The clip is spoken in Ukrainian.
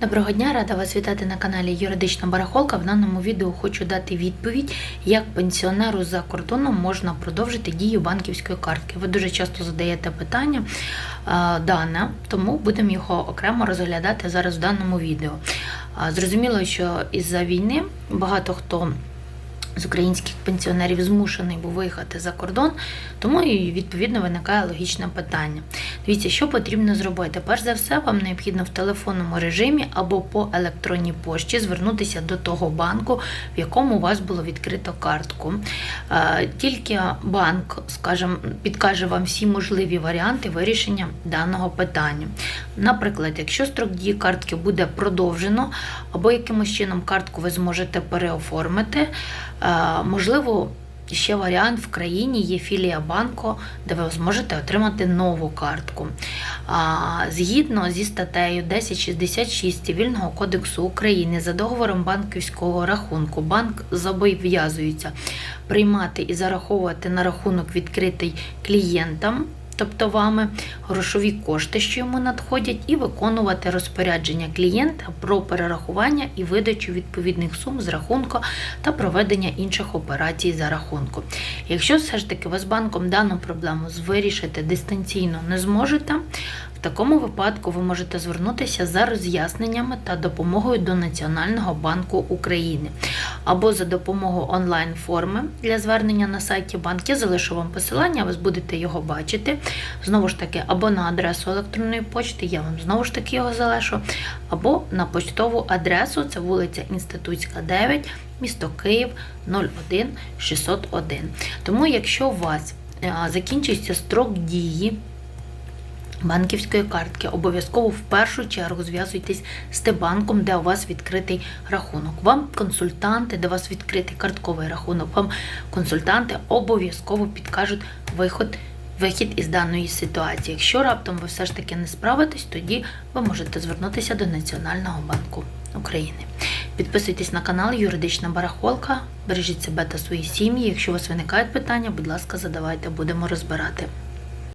Доброго дня, рада вас вітати на каналі Юридична Барахолка. В даному відео хочу дати відповідь, як пенсіонеру за кордоном можна продовжити дію банківської картки. Ви дуже часто задаєте питання дане, тому будемо його окремо розглядати зараз в даному відео. Зрозуміло, що із-за війни багато хто з українських пенсіонерів змушений був виїхати за кордон, тому і відповідно виникає логічне питання. Дивіться, що потрібно зробити. Перш за все, вам необхідно в телефонному режимі або по електронній пошті звернутися до того банку, в якому у вас було відкрито картку. Е, Тільки банк, скажімо, підкаже вам всі можливі варіанти вирішення даного питання. Наприклад, якщо строк дії картки буде продовжено, або якимось чином картку ви зможете переоформити, е, можливо, ще варіант в країні є філія банку, де ви зможете отримати нову картку. Згідно зі статтею 1066 Цивільного кодексу України за договором банківського рахунку, банк зобов'язується приймати і зараховувати на рахунок відкритий клієнтам. Тобто вами грошові кошти, що йому надходять, і виконувати розпорядження клієнта про перерахування і видачу відповідних сум з рахунку та проведення інших операцій за рахунку. Якщо все ж таки ви з банком дану проблему вирішити дистанційно не зможете, в такому випадку ви можете звернутися за роз'ясненнями та допомогою до Національного банку України або за допомогою онлайн-форми для звернення на сайті банк. Я залишу вам посилання, ви будете його бачити. Знову ж таки, або на адресу електронної почти, я вам знову ж таки його залишу, або на почтову адресу, це вулиця Інститутська, 9, місто Київ 01 601. Тому, якщо у вас е, закінчується строк дії, банківської картки. Обов'язково в першу чергу зв'язуйтесь з Т-банком, де у вас відкритий рахунок. Вам консультанти, де у вас відкритий картковий рахунок, вам консультанти обов'язково підкажуть виход. Вихід із даної ситуації. Якщо раптом ви все ж таки не справитесь, тоді ви можете звернутися до Національного банку України. Підписуйтесь на канал Юридична Барахолка, бережіть себе та свої сім'ї. Якщо у вас виникають питання, будь ласка, задавайте, будемо розбирати.